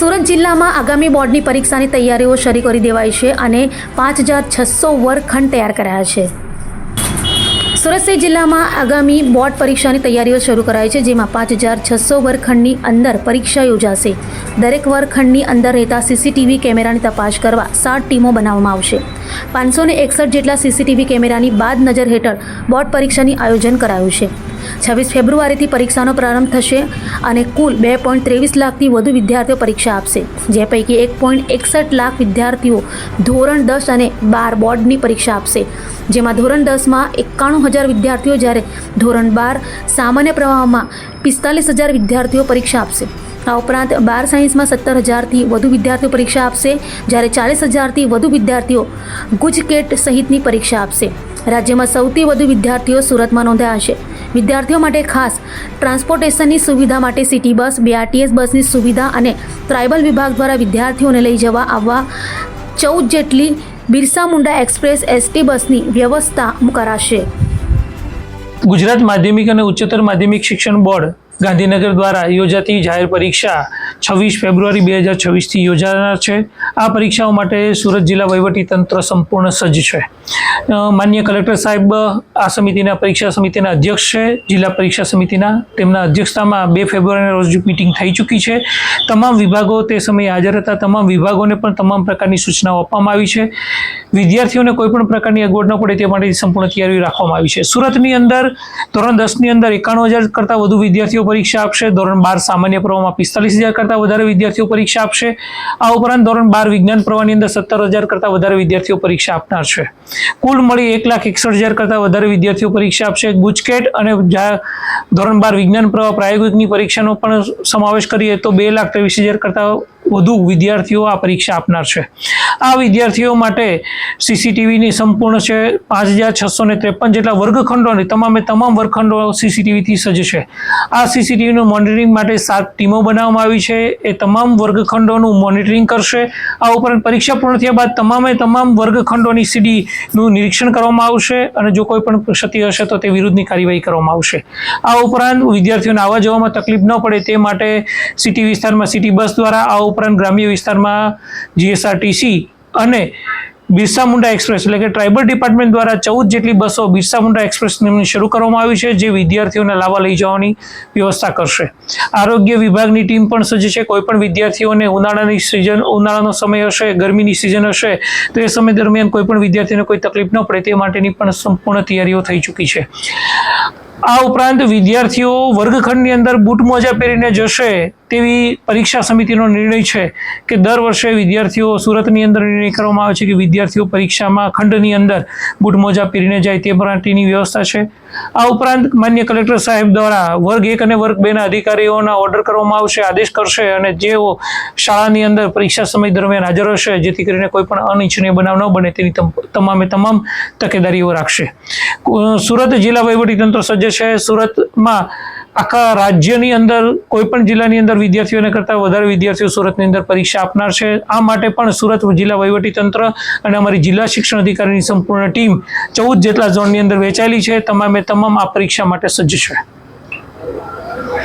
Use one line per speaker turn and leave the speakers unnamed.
સુરત જિલ્લામાં આગામી બોર્ડની પરીક્ષાની તૈયારીઓ શરૂ કરી દેવાઈ છે અને પાંચ હજાર છસો વર્ગખંડ તૈયાર કરાયા છે સુરત શહેર જિલ્લામાં આગામી બોર્ડ પરીક્ષાની તૈયારીઓ શરૂ કરાઈ છે જેમાં પાંચ હજાર છસો વર્ગખંડની અંદર પરીક્ષા યોજાશે દરેક વર્ગખંડની અંદર રહેતા સીસીટીવી કેમેરાની તપાસ કરવા સાત ટીમો બનાવવામાં આવશે પાંચસો એકસઠ જેટલા સીસીટીવી કેમેરાની બાદ નજર હેઠળ બોર્ડ પરીક્ષાની આયોજન કરાયું છે છવ્વીસ ફેબ્રુઆરીથી પરીક્ષાનો પ્રારંભ થશે અને કુલ બે પોઈન્ટ ત્રેવીસ લાખથી વધુ વિદ્યાર્થીઓ પરીક્ષા આપશે જે પૈકી એક પોઈન્ટ એકસઠ લાખ વિદ્યાર્થીઓ ધોરણ દસ અને બાર બોર્ડની પરીક્ષા આપશે જેમાં ધોરણ દસમાં એકાણું હજાર વિદ્યાર્થીઓ જ્યારે ધોરણ બાર સામાન્ય પ્રવાહમાં પિસ્તાલીસ હજાર વિદ્યાર્થીઓ પરીક્ષા આપશે આ ઉપરાંત બાર સાયન્સમાં સત્તર હજારથી વધુ વિદ્યાર્થીઓ પરીક્ષા આપશે જ્યારે ચાલીસ હજારથી વધુ વિદ્યાર્થીઓ ગુજકેટ સહિતની પરીક્ષા આપશે રાજ્યમાં સૌથી વધુ વિદ્યાર્થીઓ સુરતમાં નોંધાયા છે વિદ્યાર્થીઓ માટે ખાસ ટ્રાન્સપોર્ટેશનની સુવિધા માટે સિટી બસ બીઆરટીએસ બસની સુવિધા અને ટ્રાઇબલ વિભાગ દ્વારા વિદ્યાર્થીઓને લઈ જવા આવવા ચૌદ જેટલી બિરસા મુંડા એક્સપ્રેસ એસટી બસની વ્યવસ્થા કરાશે
ગુજરાત માધ્યમિક અને ઉચ્ચતર માધ્યમિક શિક્ષણ બોર્ડ ગાંધીનગર દ્વારા યોજાતી જાહેર પરીક્ષા છવ્વીસ ફેબ્રુઆરી બે હજાર છવ્વીસથી યોજાનાર છે આ પરીક્ષાઓ માટે સુરત જિલ્લા વહીવટીતંત્ર સંપૂર્ણ સજ્જ છે માન્ય કલેક્ટર સાહેબ આ સમિતિના પરીક્ષા સમિતિના અધ્યક્ષ છે જિલ્લા પરીક્ષા સમિતિના તેમના અધ્યક્ષતામાં બે ફેબ્રુઆરીના રોજ મિટિંગ થઈ ચૂકી છે તમામ વિભાગો તે સમયે હાજર હતા તમામ વિભાગોને પણ તમામ પ્રકારની સૂચનાઓ આપવામાં આવી છે વિદ્યાર્થીઓને કોઈ પણ પ્રકારની અગવડ ન પડે તે માટે સંપૂર્ણ તૈયારી રાખવામાં આવી છે સુરતની અંદર ધોરણ દસની અંદર એકાણું હજાર કરતાં વધુ વિદ્યાર્થીઓ પરીક્ષા આપશે ધોરણ બાર સામાન્ય પ્રવાહમાં પિસ્તાલીસ હજાર કરતાં વધારે વિદ્યાર્થીઓ પરીક્ષા આપશે આ ઉપરાંત ધોરણ બાર વિજ્ઞાન પ્રવાહની અંદર સત્તર હજાર કરતાં વધારે વિદ્યાર્થીઓ પરીક્ષા આપનાર છે કુલ મળી એક લાખ એકસઠ હજાર કરતાં વધારે વિદ્યાર્થીઓ પરીક્ષા આપશે ગુજકેટ અને ધોરણ બાર વિજ્ઞાન પ્રવાહ પ્રાયોગિકની પરીક્ષાનો પણ સમાવેશ કરીએ તો બે લાખ ત્રેવીસ હજાર કરતાં વધુ વિદ્યાર્થીઓ આ પરીક્ષા આપનાર છે આ વિદ્યાર્થીઓ માટે સીસીટીવીની સંપૂર્ણ છે પાંચ હજાર છસો ને ત્રેપન જેટલા વર્ગખંડોની તમામે તમામ વર્ગખંડો સીસીટીવીથી સજ્જ છે આ સીસીટીવીનું મોનિટરિંગ માટે સાત ટીમો બનાવવામાં આવી છે એ તમામ વર્ગખંડોનું મોનિટરિંગ કરશે આ ઉપરાંત પરીક્ષા પૂર્ણ થયા બાદ તમામે તમામ વર્ગખંડોની સીડીનું નિરીક્ષણ કરવામાં આવશે અને જો કોઈ પણ ક્ષતિ હશે તો તે વિરુદ્ધની કાર્યવાહી કરવામાં આવશે આ ઉપરાંત વિદ્યાર્થીઓને આવવા જવામાં તકલીફ ન પડે તે માટે સિટી વિસ્તારમાં સિટી બસ દ્વારા આ ઉપરાંત ગ્રામ્ય વિસ્તારમાં જીએસઆરટીસી અને બિરસા મુંડા એક્સપ્રેસ એટલે કે ટ્રાઇબલ ડિપાર્ટમેન્ટ દ્વારા ચૌદ જેટલી બસો બિરસા મુંડા એક્સપ્રેસ શરૂ કરવામાં આવી છે જે વિદ્યાર્થીઓને લાવવા લઈ જવાની વ્યવસ્થા કરશે આરોગ્ય વિભાગની ટીમ પણ સજ્જ છે કોઈપણ વિદ્યાર્થીઓને ઉનાળાની સિઝન ઉનાળાનો સમય હશે ગરમીની સિઝન હશે તો એ સમય દરમિયાન કોઈપણ વિદ્યાર્થીને કોઈ તકલીફ ન પડે તે માટેની પણ સંપૂર્ણ તૈયારીઓ થઈ ચૂકી છે આ ઉપરાંત વિદ્યાર્થીઓ વર્ગખંડની અંદર બૂટ મોજા પહેરીને જશે તેવી પરીક્ષા સમિતિનો નિર્ણય છે કે દર વર્ષે વિદ્યાર્થીઓ સુરતની અંદર નિર્ણય કરવામાં આવે છે કે વિદ્યાર્થીઓ પરીક્ષામાં ખંડની અંદર બુટમોજા પહેરીને જાય તે માટેની વ્યવસ્થા છે આ ઉપરાંત માન્ય કલેક્ટર સાહેબ દ્વારા વર્ગ એક અને વર્ગ બેના અધિકારીઓના ઓર્ડર કરવામાં આવશે આદેશ કરશે અને જેઓ શાળાની અંદર પરીક્ષા સમય દરમિયાન હાજર હશે જેથી કરીને કોઈ પણ અનિચ્છનીય બનાવ ન બને તેની તમામે તમામ તકેદારીઓ રાખશે સુરત જિલ્લા વહીવટીતંત્ર સજ્જ છે સુરતમાં આખા રાજ્યની અંદર કોઈપણ જિલ્લાની અંદર વિદ્યાર્થીઓને કરતાં વધારે વિદ્યાર્થીઓ સુરતની અંદર પરીક્ષા આપનાર છે આ માટે પણ સુરત જિલ્લા વહીવટીતંત્ર અને અમારી જિલ્લા શિક્ષણ અધિકારીની સંપૂર્ણ ટીમ ચૌદ જેટલા ઝોનની અંદર વહેંચાયેલી છે તમામે તમામ આ પરીક્ષા માટે સજ્જ છે